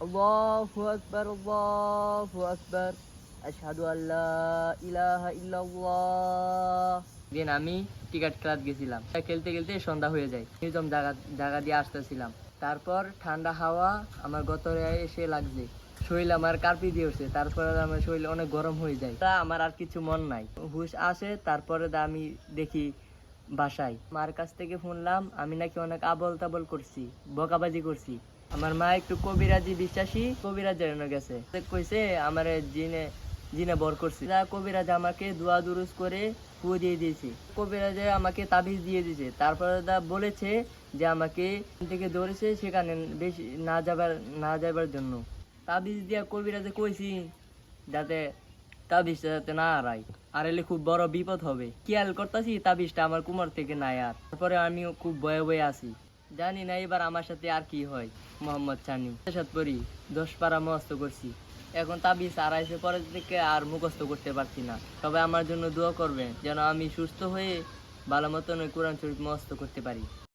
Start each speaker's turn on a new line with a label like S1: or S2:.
S1: আল্লাহু আকবার আল্লাহু আকবার আশহাদু আল্লা ইলাহা ইল্লাল্লাহ দিন আমি টিকিট ক্লাস গেছিলাম। খেলতে খেলতে সন্ধ্যা হয়ে যায়। নির্জম জায়গা জায়গা দিয়ে আসতেছিলাম। তারপর ঠান্ডা হাওয়া আমার গতরে এসে লাগছে। শরীর আমার কার্পি দিয়ে উঠছে। তারপরে আমার শরীর অনেক গরম হয়ে যায়। তা আমার আর কিছু মন নাই। হুশ আসে, তারপরে আমি দেখি বাসায়। মার কাছ থেকে শুনলাম, আমি নাকি অনেক আবল তাবল করছি, বকাবাজি করছি। আমার মা একটু কবিরাজি বিশ্বাসী, কবিরাজের এনে গেছে। কইছে, আমার জিনে জিনে বর করছি। কবিরাজ আমাকে দোয়া দুরুজ করে ফু দিয়ে দিয়েছে। কবিরাজে আমাকে তাবিজ দিয়ে দিয়েছে। তারপরে দা বলেছে যে আমাকে থেকে ধরেছে সেখানে বেশি না যাবার না যাবার জন্য। তাবিজ দিয়া কবিরাজে কইছি যাতে তাবিজটা যাতে না হারাই আর এলে খুব বড় বিপদ হবে। খেয়াল করতেছি তাবিজটা আমার কুমার থেকে নাই আর। তারপরে আমিও খুব ভয়ে ভয়ে আছি। জানি না এবার আমার সাথে আর কি হয়, মোহাম্মদ সানি পড়ি দশ পারা মস্ত করছি। এখন তাবিজ আড়াইশো পরের থেকে আর মুখস্থ করতে পারছি না। সবাই আমার জন্য দোয়া করবেন, যেন আমি সুস্থ হয়ে ভালো মতন কোরআন শরীফ মস্ত করতে পারি।